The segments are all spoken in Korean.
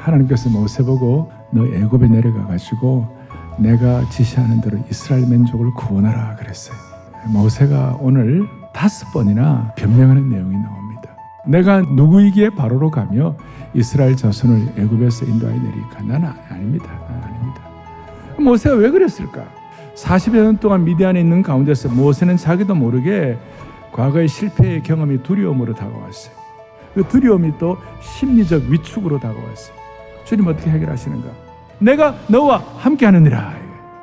하나님께서 모세 보고 너 애굽에 내려가 가지고 내가 지시하는 대로 이스라엘 민족을 구원하라 그랬어요. 모세가 오늘 다섯 번이나 변명하는 내용이 나옵니다. 내가 누구이기에 바로로 가며 이스라엘 자손을 애굽에서 인도하여 내리까 나는 아닙니다. 나는 아닙니다. 모세가 왜 그랬을까? 40여 년 동안 미디안에 있는 가운데서 모세는 자기도 모르게 과거의 실패의 경험이 두려움으로 다가왔어요. 그 두려움이 또 심리적 위축으로 다가왔어요. 주님 어떻게 해결하시는가? 내가 너와 함께 하느니라.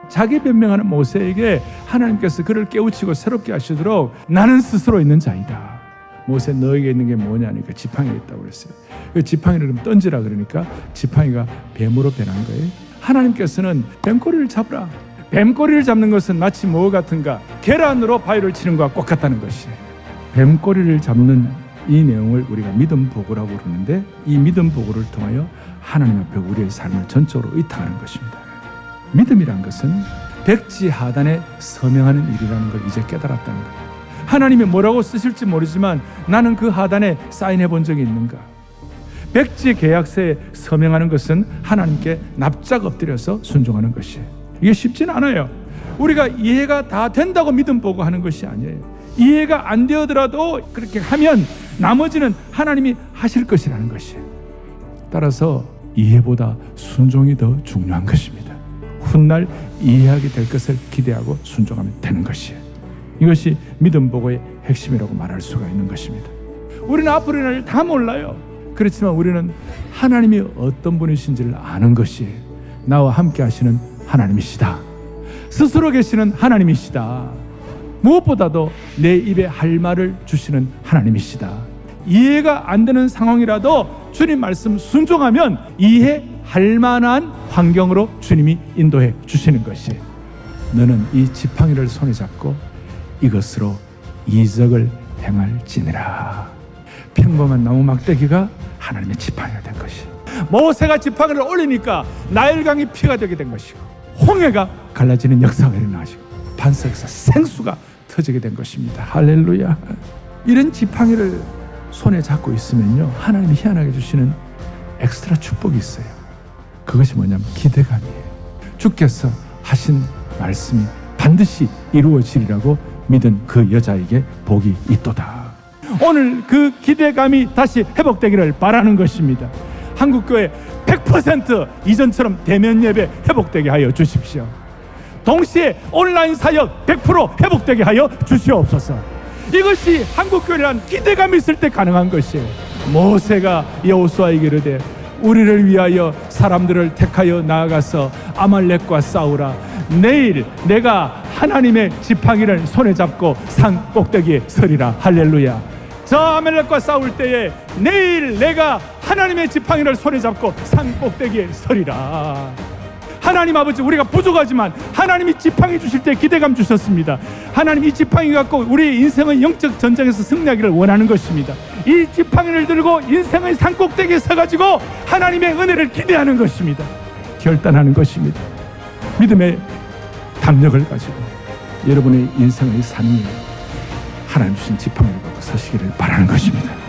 자기 변명하는 모세에게 하나님께서 그를 깨우치고 새롭게 하시도록 나는 스스로 있는 자이다. 모세 너에게 있는 게 뭐냐니까 지팡이가 있다고 그랬어요. 그 지팡이를 좀 던지라 그러니까 지팡이가 뱀으로 변한 거예요. 하나님께서는 뱀꼬리를 잡으라. 뱀꼬리를 잡는 것은 마치 뭐 같은가? 계란으로 바위를 치는 것과 똑같다는 것이. 뱀꼬리를 잡는 이 내용을 우리가 믿음 보고라고 부르는데 이 믿음 보고를 통하여 하나님 앞에 우리의 삶을 전적으로 의탁하는 것입니다. 믿음이란 것은 백지 하단에 서명하는 일이라는 걸 이제 깨달았다는 거예요. 하나님이 뭐라고 쓰실지 모르지만 나는 그 하단에 사인해 본 적이 있는가? 백지 계약서에 서명하는 것은 하나님께 납작 엎드려서 순종하는 것이에요. 이게 쉽지는 않아요. 우리가 이해가 다 된다고 믿음 보고 하는 것이 아니에요. 이해가 안 되더라도 그렇게 하면 나머지는 하나님이 하실 것이라는 것이에요. 따라서 이해보다 순종이 더 중요한 것입니다. 훗날 이해하게 될 것을 기대하고 순종하면 되는 것이에요. 이것이 믿음 보고의 핵심이라고 말할 수가 있는 것입니다. 우리는 앞으로 일다 몰라요. 그렇지만 우리는 하나님이 어떤 분이신지를 아는 것이 나와 함께 하시는 하나님이시다. 스스로 계시는 하나님이시다. 무엇보다도 내 입에 할 말을 주시는 하나님이시다. 이해가 안 되는 상황이라도 주님 말씀 순종하면 이해할 만한 환경으로 주님이 인도해 주시는 것이 너는 이 지팡이를 손에 잡고 이것으로 이적을 행할지니라. 평범한 나무 막대기가 하나님의 지팡이가 된 것이. 모세가 지팡이를 올리니까 나일강이 피가 되게 된 것이고 홍해가 갈라지는 역사가 일어나시고 반석에서 생수가 터지게 된 것입니다. 할렐루야. 이런 지팡이를 손에 잡고 있으면요 하나님이 희한하게 주시는 엑스트라 축복이 있어요. 그것이 뭐냐면 기대감이에요. 주께서 하신 말씀이 반드시 이루어지리라고 믿은 그 여자에게 복이 있도다. 오늘 그 기대감이 다시 회복되기를 바라는 것입니다. 한국교회 100% 이전처럼 대면 예배 회복되게 하여 주십시오. 동시에 온라인 사역 100% 회복되게 하여 주시옵소서. 이것이 한국교회란 기대감이 있을 때 가능한 것이에요. 모세가 여호수아에게 이르되 우리를 위하여 사람들을 택하여 나아가서 아말렉과 싸우라. 내일 내가 하나님의 지팡이를 손에 잡고 산 꼭대기에 서리라. 할렐루야. 저 아멜렉과 싸울 때에 내일 내가 하나님의 지팡이를 손에 잡고 산 꼭대기에 서리라. 하나님 아버지 우리가 부족하지만 하나님이 지팡이 주실 때 기대감 주셨습니다. 하나님 이 지팡이 갖고 우리 인생의 영적 전쟁에서 승리하기를 원하는 것입니다. 이 지팡이를 들고 인생의 산 꼭대기에 서가지고 하나님의 은혜를 기대하는 것입니다. 결단하는 것입니다. 믿음의 담력을 가지고 여러분의 인생의 삶이 하나님 주신 지팡이를 서시기를 바라는 것입니다.